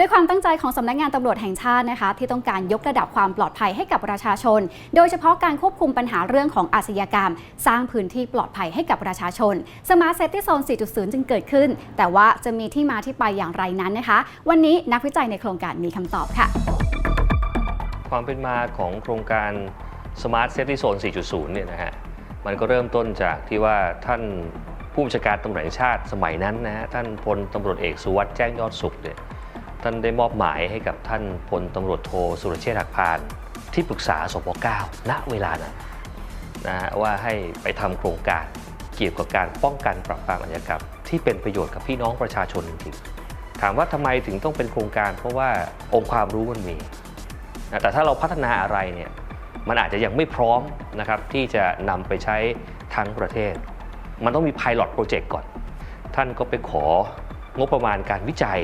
ด้วยความตั้งใจของสำนักงานตำรวจแห่งชาตินะคะ ที่ต้องการยกระดับความปลอดภัยให้กับประชาชน โดยเฉพาะการควบคุมปัญหาเรื่องของอาชญากรรม สร้างพื้นที่ปลอดภัยให้กับประชาชน Smart Safety Zone 4.0 จึงเกิดขึ้น แต่ว่าจะมีที่มาที่ไปอย่างไรนั้นนะคะ วันนี้นักวิจัยในโครงการมีคำตอบค่ะ ความเป็นมาของโครงการ Smart Safety Zone 4.0 เนี่ยนะฮะมันก็เริ่มต้นจากที่ว่าท่านผู้บัญชาการตำรวจแห่งชาติสมัยนั้นนะฮะท่านพลตำรวจเอกสุวัสด์แจ้งยอดสุขเนี่ย ท่านได้มอบหมายให้กับท่านพลตำรวจโทสุรเชษฐ์หักพาน ที่ปรึกษาสป .9 ณเวลานั้นนะฮะว่าให้ไปทำโครงการเกี่ยวกับการป้องกันปราบปรามอาชญากรรมที่เป็นประโยชน์กับพี่น้องประชาชนจริงๆถามว่าทำไมถึงต้องเป็นโครงการ เพราะว่าองค์ความรู้มันมีนะแต่ถ้าเราพัฒนาอะไรเนี่ยมันอาจจะยังไม่พร้อมนะครับที่จะนำไปใช้ทั้งประเทศ มันต้องมี Pilot Project ก่อน ท่านก็ไปของบประมาณการวิจัย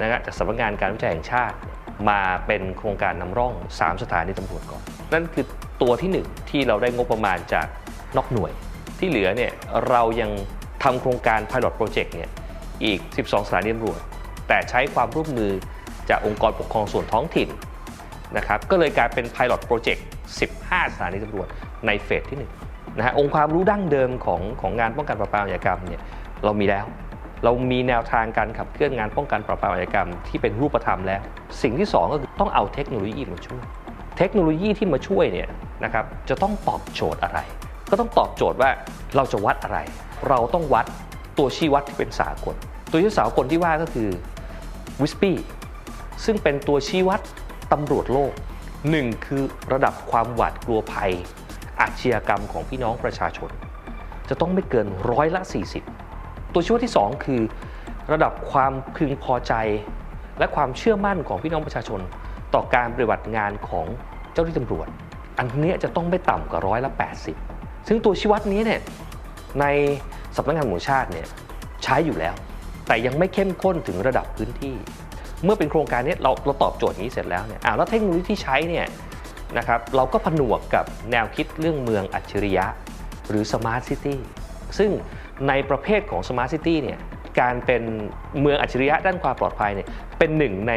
นะฮะจากสำนักงานการวิจัยแห่งชาติ มาเป็นโครงการนำร่อง 3 สถานีตำรวจก่อน นั่นคือตัวที่ 1 ที่เราได้งบประมาณจากนอกหน่วย ที่เหลือเนี่ยเรายังทำโครงการ Pilot Project เนี่ยอีก 12 สถานีตำรวจ แต่ใช้ความร่วมมือจากองค์กรปกครองส่วนท้องถิ่นนะครับก็เลยกลายเป็น Pilot Project 15 สถานีตำรวจในเฟสที่1นะฮะองค์ความรู้ดั้งเดิมของของงานป้องกันปราบปรามอาชญากรรมเนี่ยเรามีแล้ว เรามีแนวทางการขับเคลื่อนงานป้องกันปราบปรามอาชญากรรมที่เป็นรูปธรรมแล้ว สิ่งที่ 2 ก็คือต้องเอาเทคโนโลยีมาช่วย เทคโนโลยีที่มาช่วยเนี่ยนะครับจะต้องตอบโจทย์อะไร ก็ต้องตอบโจทย์ว่าเราจะวัดอะไร เราต้องวัดตัวชี้วัดที่เป็นสากล ตัวชี้สากลที่ว่าก็คือวิสปี้ซึ่งเป็นตัวชี้วัดตำรวจโลกหนึ่งคือระดับความหวาดกลัวภัยอาชญากรรมของพี่น้องประชาชน จะต้องไม่เกินร้อยละ 40 ตัวชี้วัดที่ 2 คือ ระดับความพึงพอใจ และความเชื่อมั่นของพี่น้องประชาชน ต่อการปฏิบัติงานของเจ้าหน้าที่ตำรวจ อันนี้จะต้องไม่ต่ำกว่าร้อยละ 80 ซึ่งตัวชี้วัดนี้เนี่ยในสำนักงานตำรวจแห่ชาติเนี่ยใช้อยู่แล้ว แต่ยังไม่เข้มข้นถึงระดับพื้นที่ เมื่อเป็นโครงการนี้เราเราตอบโจทย์นี้เสร็จแล้วเนี่ยอ้าวแล้วเทคโนโลยีที่ใช้เนี่ยนะครับเราก็ผนวกกับแนวคิดเรื่องเมืองอัจฉริยะ หรือ Smart City ซึ่ง ในประเภทของ Smart City เนี่ยการเป็นเมืองอัจฉริยะด้านความปลอดภัยเนี่ยเป็นหนึ่งใน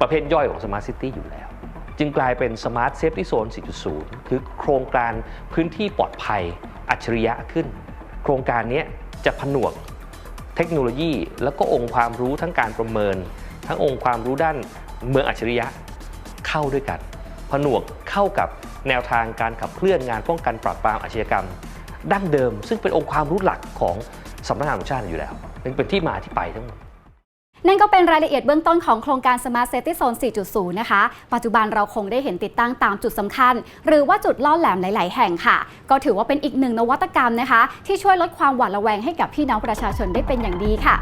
ประเภทย่อยของ Smart City อยู่แล้ว จึงกลายเป็น Smart Safety Zone 4.0 คือโครงการพื้นที่ปลอดภัยอัจฉริยะขึ้น โครงการนี้จะผนวกเทคโนโลยี แล้วก็องค์ความรู้ทั้งการประเมิน ทั้งองค์ความรู้ด้านเมืองอัจฉริยะเข้าด้วยกัน ผนวกเข้ากับแนวทางการขับเคลื่อนงานป้องกันปราบปรามอาชญากรรม ดั้งเดิม ซึ่งเป็นองค์ความรู้หลักของสำนักงานตำรวจแห่งชาติอยู่แล้ว เป็นที่มาที่ไปทั้งหมดนั่นก็เป็นรายละเอียดเบื้องต้นของโครงการ Smart city Zone 4.0 นะคะ ปัจจุบันเราคงได้เห็นติดตั้งตามจุดสำคัญ หรือว่าจุดล่อแหลมหลาย ๆ แห่งค่ะ ก็ถือว่าเป็นอีกหนึ่งนวัตกรรมนะคะ ที่ช่วยลดความหวาดระแวงให้กับพี่น้องประชาชนได้เป็นอย่างดีค่ะ